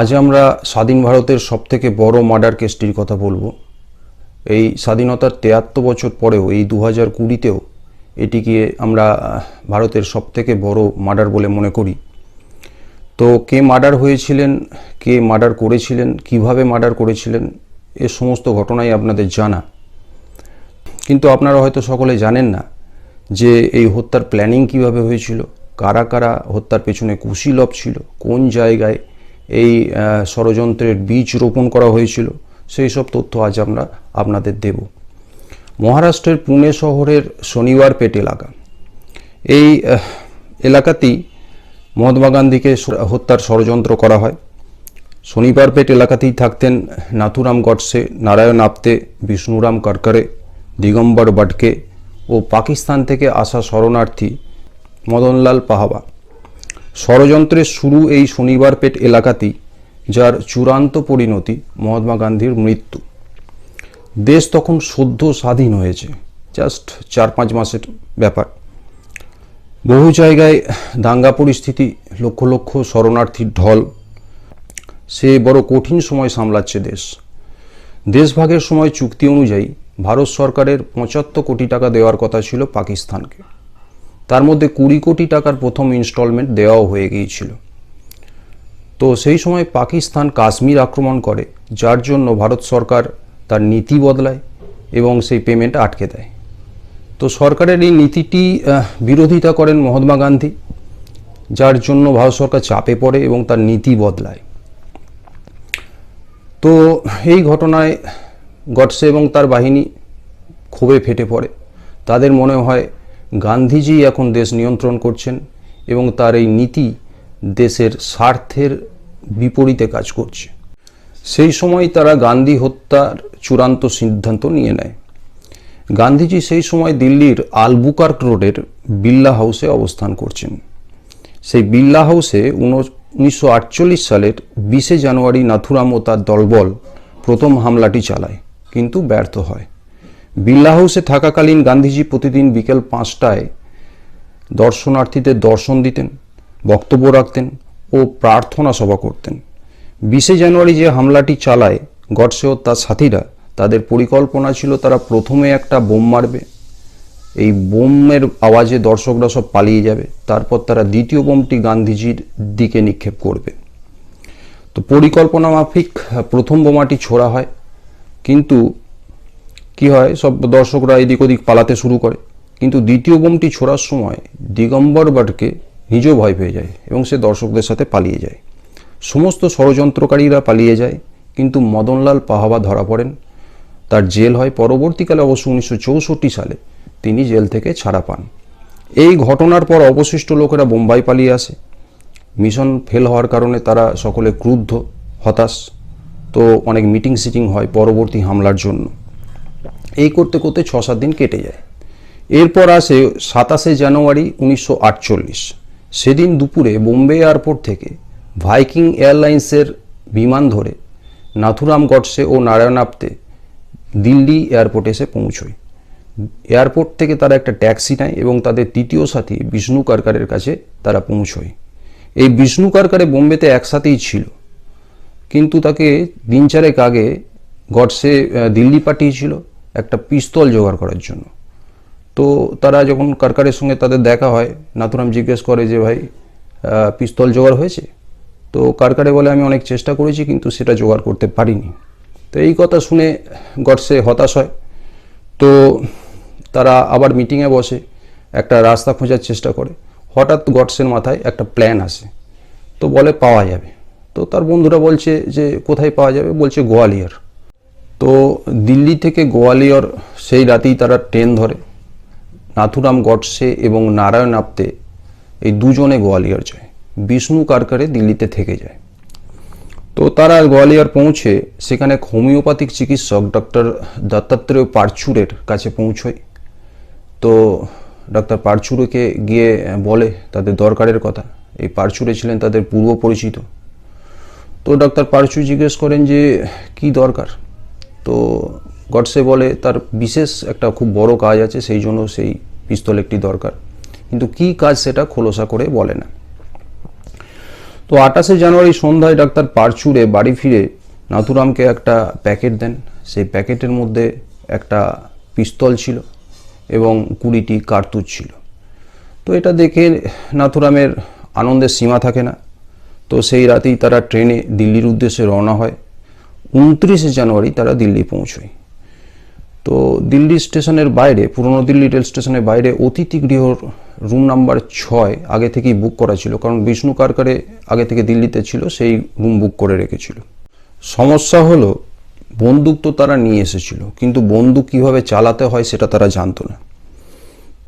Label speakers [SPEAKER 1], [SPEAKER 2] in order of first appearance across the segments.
[SPEAKER 1] আজ আমরা স্বাধীন ভারতের সবথেকে বড় মার্ডার কেসটির কথা বলব। এই স্বাধীনতার তেয়াত্তর বছর পরেও, এই দু হাজার কুড়িতেও এটিকে আমরা ভারতের সবথেকে বড় মার্ডার বলে মনে করি। তো কে মার্ডার হয়েছিলেন, কে মার্ডার করেছিলেন, কীভাবে মার্ডার করেছিলেন, এ সমস্ত ঘটনাই আপনাদের জানা। কিন্তু আপনারা হয়তো সকলে জানেন না যে এই হত্যার প্ল্যানিং কীভাবে হয়েছিল, কারা কারা হত্যার পেছনে কুশীলভ ছিল, কোন জায়গায় এই ষড়যন্ত্রের বীজ রোপণ করা হয়েছিল। সেই সব তথ্য আজ আমরা আপনাদের দেব। মহারাষ্ট্রের পুনে শহরের শনিবার পেট এলাকা। এই এলাকাতেই মহাত্মা গান্ধীকে হত্যার ষড়যন্ত্র করা হয়। শনিবার পেট এলাকাতেই থাকতেন নাথুরাম গডসে, নারায়ণ আপ্তে, বিষ্ণুরাম কারকারে, দিগম্বর বাটকে ও পাকিস্তান থেকে আসা শরণার্থী মদনলাল পাহাবা। ষড়যন্ত্রের শুরু এই শনিবারপেট এলাকাতেই, যার চূড়ান্ত পরিণতি মহাত্মা গান্ধীর মৃত্যু। দেশ তখন সদ্য স্বাধীন হয়েছে, জাস্ট চার পাঁচ মাসের ব্যাপার। বহু জায়গায় দাঙ্গা পরিস্থিতি, লক্ষ লক্ষ শরণার্থীর ঢল। সে বড় কঠিন সময় সামলাচ্ছে দেশ। দেশভাগের সময় চুক্তি অনুযায়ী ভারত সরকারের পঁচাত্তর কোটি টাকা দেওয়ার কথা ছিল পাকিস্তানকে। তার মধ্যে কুড়ি কোটি টাকার প্রথম ইনস্টলমেন্ট দেওয়াও হয়ে গিয়েছিল। তো সেই সময় পাকিস্তান কাশ্মীর আক্রমণ করে, যার জন্য ভারত সরকার তার নীতি বদলায় এবং সেই পেমেন্ট আটকে দেয়। তো সরকারের এই নীতিটি বিরোধিতা করেন মহাত্মা গান্ধী, যার জন্য ভারত সরকার চাপে পড়ে এবং তার নীতি বদলায়। তো এই ঘটনায় গডসে এবং তার বাহিনী ক্ষোভে ফেটে পড়ে। তাদের মনে হয় গান্ধীজি এখন দেশ নিয়ন্ত্রণ করছেন এবং তার এই নীতি দেশের স্বার্থের বিপরীতে কাজ করছে। সেই সময় তারা গান্ধী হত্যার চূড়ান্ত সিদ্ধান্ত নিয়ে নেয়। গান্ধীজি সেই সময় দিল্লির আলবুকার্ক রোডের বিল্লা হাউসে অবস্থান করছেন। সেই বিল্লা হাউসে উনিশশো আটচল্লিশ সালের বিশে জানুয়ারি নাথুরাম ও তার দলবল প্রথম হামলাটি চালায়, কিন্তু ব্যর্থ হয়। বিল্লা হাউসে থাকাকালীন গান্ধীজি প্রতিদিন বিকেল পাঁচটায় দর্শনার্থীদের দর্শন দিতেন, বক্তব্য রাখতেন ও প্রার্থনা সভা করতেন। বিশে জানুয়ারি যে হামলাটি চালায়, গডসে ও তার সাথীরা, তাদের পরিকল্পনা ছিল তারা প্রথমে একটা বোম মারবে। এই বোমের আওয়াজে দর্শকরা সব পালিয়ে যাবে, তারপর তারা দ্বিতীয় বোমটি গান্ধীজির দিকে নিক্ষেপ করবে। তো পরিকল্পনা মাফিক প্রথম বোমাটি ছোড়া হয়, কিন্তু কি হয়? সব দর্শকরা এদিক ওদিক পালাতে শুরু করে। কিন্তু দ্বিতীয় বোমটি ছোড়ার সময় দিগম্বর বাটকে নিজেও ভয় পেয়ে যায় এবং সে দর্শকদের সাথে পালিয়ে যায়। সমস্ত ষড়যন্ত্রকারীরা পালিয়ে যায়, কিন্তু মদনলাল পাহাবা ধরা পড়েন। তার জেল হয় পরবর্তীকালে অবশ্য উনিশশো চৌষট্টি সালে। তিনি জেল থেকে ছাড়া পান। এই ঘটনার পর অবশিষ্ট লোকেরা বোম্বাই পালিয়ে আসে। মিশন ফেল হওয়ার কারণে তারা সকলে ক্রুদ্ধ, হতাশ। তো অনেক মিটিং সিটিং হয় পরবর্তী হামলার জন্য। এই করতে করতে ছ সাত দিন কেটে যায়। এরপর আসে সাতাশে জানুয়ারি উনিশশো আটচল্লিশ। সেদিন দুপুরে বোম্বে এয়ারপোর্ট থেকে ভাইকিং এয়ারলাইন্সের বিমান ধরে নাথুরাম গডসে ও নারায়ণ আপ্তে দিল্লি এয়ারপোর্টে এসে পৌঁছয়। এয়ারপোর্ট থেকে তারা একটা ট্যাক্সি নেয় এবং তাদের তৃতীয় সাথী বিষ্ণু কারকারের কাছে তারা পৌঁছয়। এই বিষ্ণু কারকারে বোম্বেতে একসাথেই ছিল। কিন্তু তাকে দিন চারেক আগে গডসে দিল্লি পাঠিয়েছিল। একটা পিস্তল জোগাড় করার জন্য। তো তারা যখন কারকারের সঙ্গে তাদের দেখা হয়, নাথুরাম জিজ্ঞেস করে যে, ভাই পিস্তল জোগাড় হয়েছে? তো কারকারে বলে, আমি অনেক চেষ্টা করেছি, কিন্তু সেটা জোগাড় করতে পারিনি। তো এই কথা শুনে গডসে হতাশ হয়। তো তারা আবার মিটিংয়ে বসে একটা রাস্তা খোঁজার চেষ্টা করে। হঠাৎ গডসের মাথায় একটা প্ল্যান আসে। তো বলে, পাওয়া যাবে। তো তার বন্ধুরা বলছে যে, কোথায় পাওয়া যাবে? বলছে, গোয়ালিয়র। তো দিল্লি থেকে গোয়ালিয়র সেই রাতেই তারা ট্রেন ধরে। নাথুরাম গডসে এবং নারায়ণ আপ্তে এই দুজনে গোয়ালিয়র যায়। বিষ্ণু কারকারে দিল্লিতে থেকে যায়। তো তারা গোয়ালিয়র পৌঁছে সেখানে হোমিওপ্যাথিক চিকিৎসক ডক্টর দত্তাত্রেয় পারচুরের কাছে পৌঁছয়। তো ডক্টর পারচুরেকে গিয়ে বলে তাদের দরকারের কথা। এই পারচুরে ছিলেন তাদের পূর্ব পরিচিত তো ডক্টর পারচু জিজ্ঞেস করেন যে, কি দরকার? তো গডসে বলে তার বিশেষ একটা খুব বড় কাজ আছে, সেই জন্য সেই পিস্তল একটি দরকার। কিন্তু কি কাজ সেটা খোলসা করে বলে না। তো আঠাশে জানুয়ারি সন্ধ্যায় ডাক্তার পারচুরে বাড়ি ফিরে নাথুরামকে একটা প্যাকেট দেন। সেই প্যাকেটের মধ্যে একটা পিস্তল ছিল এবং কুড়িটি কার্তুজ ছিল। তো এটা দেখে নাথুরামের আনন্দের সীমা থাকে না। তো সেই রাতেই তারা ট্রেনে দিল্লির উদ্দেশ্যে রওনা হয়। উনত্রিশে জানুয়ারি তারা দিল্লি পৌঁছয়। তো দিল্লি স্টেশনের বাইরে, পুরনো দিল্লি রেল স্টেশনের বাইরে অতিথি গৃহর রুম নাম্বার ছয় আগে থেকেই বুক করা ছিল, কারণ বিষ্ণু কারকারে আগে থেকে দিল্লিতে ছিল, সেই রুম বুক করে রেখেছিল। সমস্যা হলো, বন্দুক তো তারা নিয়ে এসেছিল, কিন্তু বন্দুক কীভাবে চালাতে হয় সেটা তারা জানতো না।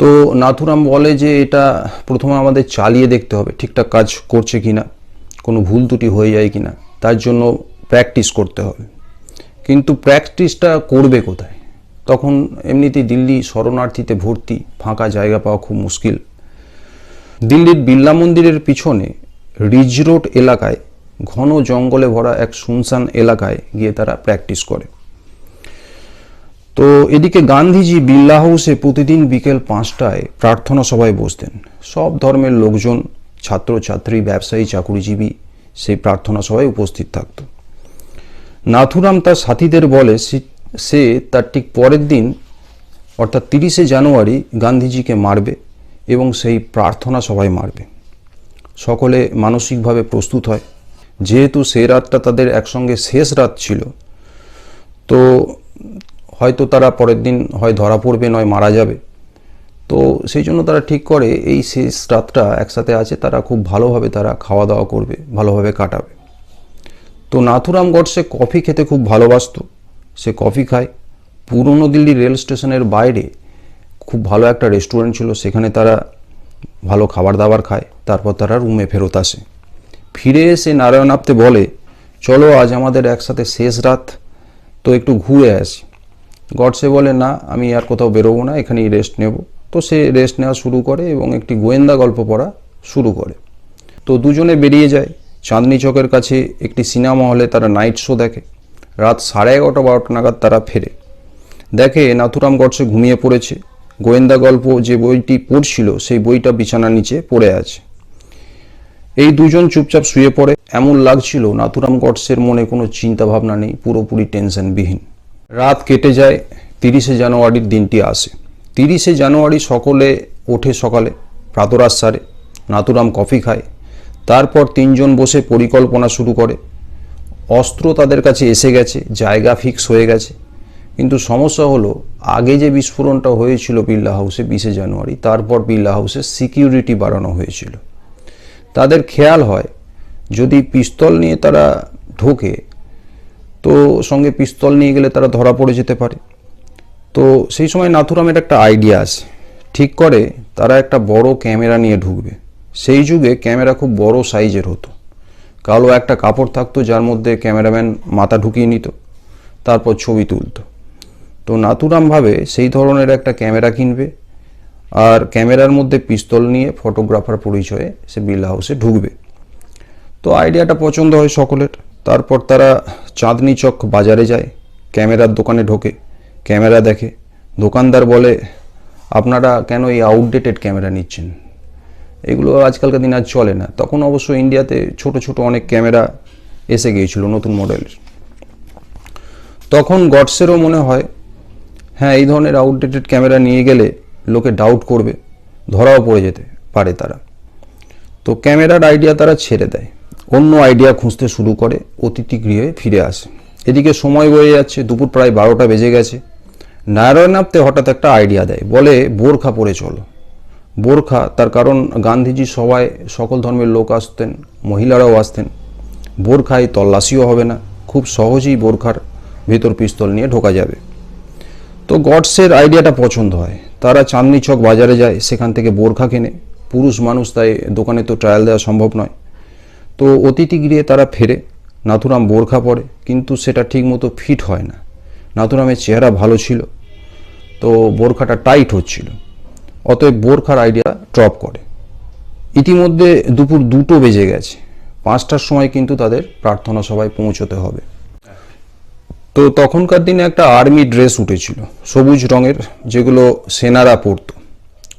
[SPEAKER 1] তো নাথুরাম বলে যে এটা প্রথমে আমাদের চালিয়ে দেখতে হবে, ঠিকঠাক কাজ করছে কি না কোনো ভুল ত্রুটি হয়ে যায় কি না তার জন্য প্র্যাকটিস করতে হবে। কিন্তু প্র্যাকটিসটা করবে কোথায়? তখন এমনিতেই দিল্লি শরণার্থীতে ভর্তি, ফাঁকা জায়গা পাওয়া খুব মুশকিল। দিল্লির বিড়লা মন্দিরের পিছনে রিজ রোড এলাকায়, ঘন জঙ্গলে ভরা এক শুনশান এলাকায় গিয়ে তারা প্র্যাকটিস করে। তো এদিকে গান্ধীজি বিড়লা হাউসে প্রতিদিন বিকেল পাঁচটায় প্রার্থনা সভায় বসতেন। সব ধর্মের লোকজন, ছাত্রছাত্রী, ব্যবসায়ী, চাকুরিজীবী সেই প্রার্থনা সভায় উপস্থিত থাকত। নাথুরাম তার সাথীদের বলে সে- তার ঠিক পরের দিন, অর্থাৎ তিরিশে জানুয়ারি, গান্ধীজিকে মারবে এবং সেই প্রার্থনা সবাই মারবে। সকলে মানসিকভাবে প্রস্তুত হয়। যেহেতু সে রাতটা তাদের একসঙ্গে শেষ রাত ছিল, তো হয়তো তারা পরের দিন হয় ধরা পড়বে, নয় মারা যাবে। তো সেই জন্য তারা ঠিক করে, এই শেষ রাতটা একসাথে আছে, তারা খুব ভালোভাবে তারা খাওয়া দাওয়া করবে, ভালোভাবে কাটাবে। তো নাথুরাম গডসে কফি খেতে খুব ভালোবাসতো। সে কফি খায়। পুরনো দিল্লি রেল স্টেশনের বাইরে খুব ভালো একটা রেস্টুরেন্ট ছিল। সেখানে তারা ভালো খাবার দাবার খায়। তারপর তারা রুমে ফেরত আসে। ফিরে এসে নারায়ণ আপ্তে বলে, চলো, আজ আমাদের একসাথে শেষ রাত, তো একটু ঘুরে আসি। গডসে বলে, না, আমি আর কোথাও বেরোবো না, এখানেই রেস্ট নেব। তো সে রেস্ট নেওয়া শুরু করে এবং একটি গোয়েন্দা গল্প পড়া শুরু করে। তো দুজনে বেরিয়ে যায়। চাঁদনি চকের কাছে একটি সিনেমা হলে তারা নাইট শো দেখে। রাত সাড়ে এগারোটা বারোটা নাগাদ তারা ফেরে। দেখে নাথুরাম গডসে ঘুমিয়ে পড়েছে। গোয়েন্দা গল্প যে বইটি পড়ছিল, সেই বইটা বিছানার নিচে পড়ে আছে। এই দুজন চুপচাপ শুয়ে পড়ে। এমন লাগছিল নাথুরাম গডসের মনে কোনো চিন্তা ভাবনা নেই, পুরোপুরি টেনশনবিহীন। রাত কেটে যায়, তিরিশে জানুয়ারির দিনটি আসে। তিরিশে জানুয়ারি সকলে ওঠে সকালে, প্রাতরাশ সারে। নাথুরাম কফি খায়। তারপর তিনজন বসে পরিকল্পনা শুরু করে। অস্ত্র তাদের কাছে এসে গেছে, জায়গা ফিক্স হয়ে গেছে। কিন্তু সমস্যা হলো, আগে যে বিস্ফোরণটা হয়েছিল বিড়লা হাউসে বিশে জানুয়ারি, তারপর বিড়লা হাউসে সিকিউরিটি বাড়ানো হয়েছিল। তাদের খেয়াল হয়, যদি পিস্তল নিয়ে তারা ঢোকে, তো সঙ্গে পিস্তল নিয়ে গেলে তারা ধরা পড়ে যেতে পারে। তো সেই সময় নাথুরামের একটা আইডিয়া আছে। ঠিক করে তারা একটা বড় ক্যামেরা নিয়ে ঢুকবে। সেই যুগে ক্যামেরা খুব বড় সাইজের হতো। কালো একটা কাপড় থাকতো যার মধ্যে ক্যামেরাম্যান মাথা ঢুকিয়ে নিত, তারপর ছবি তুলতো। তো নাথুরাম ভাবে সেই ধরনের একটা ক্যামেরা কিনবে আর ক্যামেরার মধ্যে পিস্তল নিয়ে ফটোগ্রাফার পরিচয়ে সে বিড়লা হাউসে ঢুকবে। তো আইডিয়াটা পছন্দ হয় সকলের। তারপর তারা চাঁদনি চক বাজারে যায়, ক্যামেরার দোকানে ঢোকে, ক্যামেরা দেখে। দোকানদার বলে, আপনারা কেন এই আউটডেটেড ক্যামেরা নিচ্ছেন? এগুলো আজকালকার দিন আর চলে না। তখন অবশ্য ইন্ডিয়াতে ছোট ছোট অনেক ক্যামেরা এসে গিয়েছিল নতুন মডেলের। তখন গডসেরও মনে হয় হ্যাঁ এই ধরনের আউটডেটেড ক্যামেরা নিয়ে গেলে লোকে ডাউট করবে, ধরাও পড়ে যেতে পারে তারা। তো ক্যামেরার আইডিয়া তারা ছেড়ে দেয়। অন্য আইডিয়া খুঁজতে শুরু করে, অতিথি গৃহে ফিরে আসে। এদিকে সময় বয়ে যাচ্ছে, দুপুর প্রায় বারোটা বেজে গেছে। নারায়ণাপ্তে হঠাৎ একটা আইডিয়া দেয়, বলে, বোরখা পরে চলো। বোরখা, তার কারণ গান্ধীজি সবাই সকল ধর্মের লোক আসতেন, মহিলারাও আসতেন। বোরখায় তল্লাশিও হবে না, খুব সহজেই বোরখার ভেতর পিস্তল নিয়ে ঢোকা যাবে। তো গডসের আইডিয়াটা পছন্দ হয়। তারা চাঁদনি চক বাজারে যায়, সেখান থেকে বোরখা কেনে। পুরুষ মানুষ তাই দোকানে তো ট্রায়াল দেওয়া সম্ভব নয়। তো অতিথি গৃহে তারা ফেরে, নাথুরাম বোরখা পরে, কিন্তু সেটা ঠিকমতো ফিট হয় না। নাথুরামের চেহারা ভালো ছিল, তো বোরখাটা টাইট হচ্ছিল। অতএব বোরখার আইডিয়া ড্রপ করে। ইতিমধ্যে দুপুর দুটো বেজে গেছে। পাঁচটার সময় কিন্তু তাদের প্রার্থনা সভায় পৌঁছতে হবে। তো তখনকার দিনে একটা আর্মি ড্রেস উঠেছিল। সবুজ রঙের, যেগুলো সেনারা পরতো।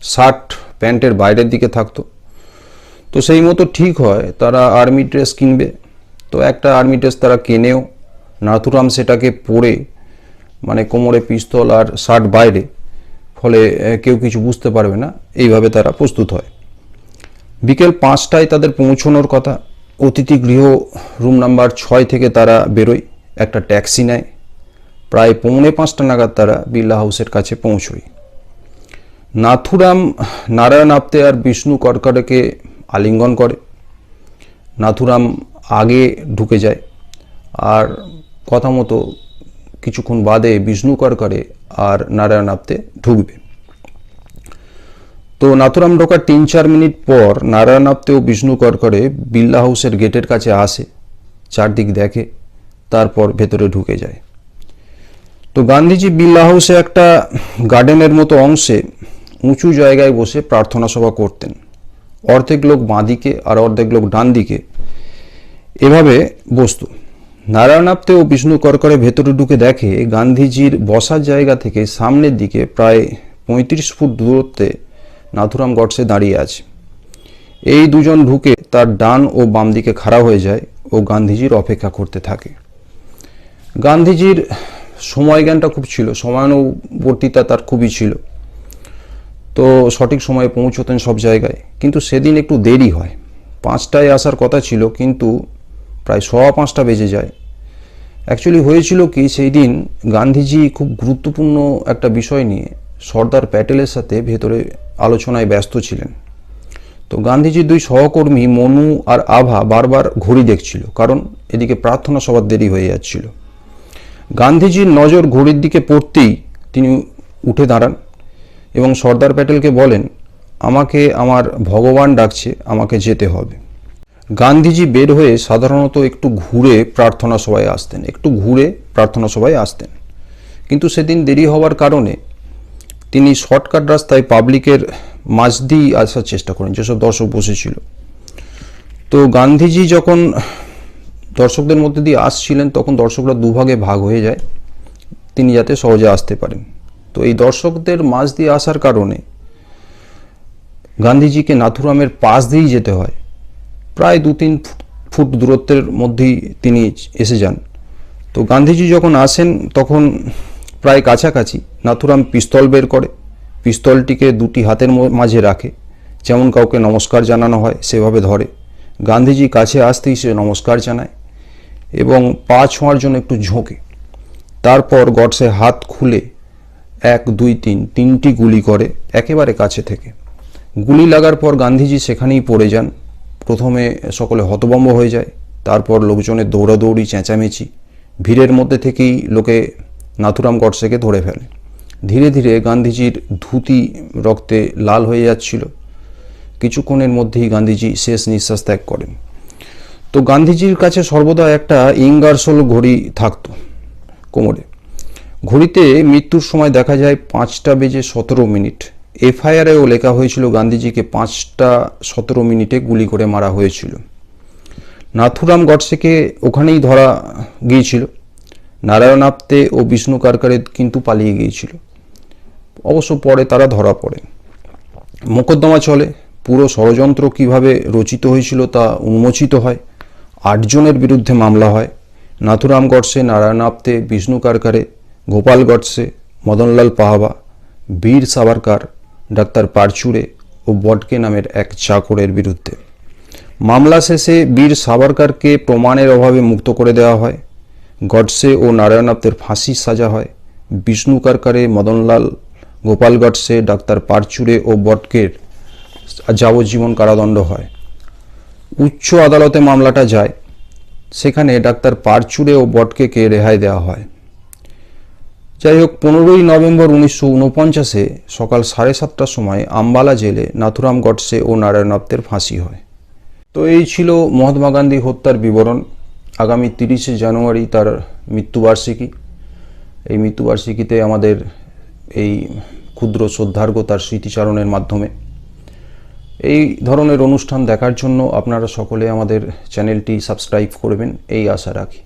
[SPEAKER 1] শার্ট প্যান্টের বাইরের দিকে থাকতো। তো সেই মতো ঠিক হয়, তারা আর্মি ড্রেস কিনবে। তো একটা আর্মি ড্রেস তারা কেনেও। নাথুরাম সেটাকে পরে মানে কোমরে পিস্তল আর শার্ট বাইরে ফলে কেউ কিছু বুঝতে পারবে না। এইভাবে তারা প্রস্তুত হয়। বিকেল পাঁচটায় তাদের পৌঁছানোর কথা। অতিথি গৃহ রুম নাম্বার ছয় থেকে তারা বেরোয়। একটা ট্যাক্সি নেয়। প্রায় পৌনে পাঁচটা নাগাদ তারা বিড়লা হাউসের কাছে পৌঁছয়। নাথুরাম, নারায়ণ আপ্তে আর বিষ্ণু কর্কটকে আলিঙ্গন করে। নাথুরাম আগে ঢুকে যায়। আর কথা মতো কিছুক্ষণ বাদে বিষ্ণু করকরে আর নারায়ণ আপ্তে ঢুকবে। তো নাথুরাম ঢোকার তিন চার মিনিট পর নারায়ণ আপ্তে ও বিষ্ণু করকরে বিল্লা হাউসের গেটের কাছে আসে, চারদিক দেখে, তারপর ভেতরে ঢুকে যায়। তো গান্ধীজি বিল্লা হাউসে একটা গার্ডেনের মতো অংশে উঁচু জায়গায় বসে প্রার্থনা সভা করতেন। অর্ধেক লোক বাঁদিকে আর অর্ধেক লোক ডান দিকে এভাবে বসতো। নারায়ণ আপ্তে ও বিষ্ণু করকরে ভেতরে ঢুকে দেখে গান্ধীজির বসার জায়গা থেকে সামনের দিকে প্রায় পঁয়ত্রিশ ফুট দূরত্বে নাথুরাম গডসে দাঁড়িয়ে আছে। এই দুজন ঢুকে তার ডান ও বাম দিকে খাড়া হয়ে যায় ও গান্ধীজির অপেক্ষা করতে থাকে। গান্ধীজির সময় জ্ঞানটা খুব ছিল, সময়ানুবর্তিতা তার খুবই ছিল। তো সঠিক সময়ে পৌঁছতেন সব জায়গায়। কিন্তু সেদিন একটু দেরি হয়। পাঁচটায় আসার কথা ছিল, কিন্তু প্রায় সোয়া পাঁচটা বেজে যায়। অ্যাকচুয়ালি হয়েছিল কি, সেই দিন গান্ধীজি খুব গুরুত্বপূর্ণ একটা বিষয় নিয়ে সর্দার প্যাটেলের সাথে ভেতরে আলোচনায় ব্যস্ত ছিলেন। তো গান্ধীজির দুই সহকর্মী মনু আর আভা বারবার ঘড়ি দেখছিল, কারণ এদিকে প্রার্থনা সবার দেরি হয়ে যাচ্ছিল। গান্ধীজির নজর ঘড়ির দিকে পড়তেই তিনি উঠে দাঁড়ান এবং সর্দার প্যাটেলকে বলেন, আমাকে আমার ভগবান ডাকছে, আমাকে যেতে হবে। গান্ধীজি বের হয়ে সাধারণত একটু ঘুরে প্রার্থনা সভায় আসতেন, একটু ঘুরে প্রার্থনা সভায় আসতেন। কিন্তু সেদিন দেরি হওয়ার কারণে তিনি শর্টকাট রাস্তায় পাবলিকের মাঝ দিয়েই আসার চেষ্টা করেন, যেসব দর্শক বসেছিল। তো গান্ধীজি যখন দর্শকদের মধ্যে দিয়ে আসছিলেন, তখন দর্শকরা দুভাগে ভাগ হয়ে যায়। তিনি যাতে সহজে আসতে পারেন। তো এই দর্শকদের মাঝ দিয়ে আসার কারণে গান্ধীজিকে নাথুরামের পাশ দিয়েই যেতে হয়। প্রায় দু তিন ফুট- দূরত্বের মধ্যেই তিনি এসে যান। তো গান্ধীজি যখন আসেন, তখন প্রায় কাছাকাছি নাথুরাম পিস্তল বের করে, পিস্তলটিকে দুটি হাতের মাঝে রাখে। যেমন কাউকে নমস্কার জানানো হয়, সেভাবে ধরে। গান্ধীজি কাছে আসতেই সে নমস্কার জানায় এবং পা ছোঁয়ার জন্য একটু ঝোঁকে। তারপর গডসে হাত খুলে এক, দুই, তিন, তিনটি গুলি করে একেবারে কাছে থেকে। গুলি লাগার পর গান্ধীজি সেখানেই পড়ে যান। প্রথমে সকলে হতভম্ব হয়ে যায়, তারপর লোকজনের দৌড়াদৌড়ি, চেঁচামেচি। ভিড়ের মধ্যে থেকেই লোকে নাথুরাম গডসেকে ধরে ফেলে। ধীরে ধীরে গান্ধীজির ধুতি রক্তে লাল হয়ে যাচ্ছিল। কিছুক্ষণের মধ্যেই গান্ধীজি শেষ নিঃশ্বাস ত্যাগ করেন। তো গান্ধীজির কাছে সর্বদা একটা ইঙ্গারসোল ঘড়ি থাকতো কোমরে। ঘড়িতে মৃত্যুর সময় দেখা যায় পাঁচটা বেজে সতেরো মিনিট। এফআইআরেও লেখা হয়েছিল, গান্ধীজিকে পাঁচটা সতেরো মিনিটে গুলি করে মারা হয়েছিল। নাথুরাম গডসেকে ওখানেই ধরা গিয়েছিল। নারায়ণ আপ্তে ও বিষ্ণু কারকারে কিন্তু পালিয়ে গিয়েছিল। অবশ্য পরে তারা ধরা পড়ে। মোকদ্দমা চলে। পুরো ষড়যন্ত্র কীভাবে রচিত হয়েছিল তা উন্মোচিত হয়। আটজনের বিরুদ্ধে মামলা হয়। নাথুরাম গডসে নারায়ণ আপ্তে বিষ্ণু কারকারে, গোপাল গডসে, মদনলাল পাহাবা, বীর সাভারকার ডাক্তার পারচুরে ও বটকে নামের এক চাকরের বিরুদ্ধে। মামলা শেষে বীর সাভারকারকে প্রমাণের অভাবে মুক্ত করে দেওয়া হয়। গডসে ও নারায়ণ আপ্তের সাজা হয়। বিষ্ণু কারকারে, মদনলাল, গোপাল গডসে, ডাক্তার পারচুরে ও বটকের যাবজ্জীবন কারাদণ্ড হয়। উচ্চ আদালতে মামলাটা যায়। সেখানে ডাক্তার পারচুরে ও বটকেকে রেহাই দেওয়া হয়। যাই হোক পনেরোই নভেম্বর উনিশশো উনপঞ্চাশে সকাল সাড়ে সাতটার সময় আম্বালা জেলে নাথুরাম গডসে ও নারায়ণ আপ্তের ফাঁসি হয়। তো এই ছিল মহাত্মা গান্ধী হত্যার বিবরণ। আগামী তিরিশে জানুয়ারি তার মৃত্যুবার্ষিকী। এই মৃত্যুবার্ষিকীতে আমাদের এই ক্ষুদ্র শ্রদ্ধার্ঘ তার স্মৃতিচারণের মাধ্যমে। এই ধরনের অনুষ্ঠান দেখার জন্য আপনারা সকলে আমাদের চ্যানেলটি সাবস্ক্রাইব করবেন, এই আশা রাখি।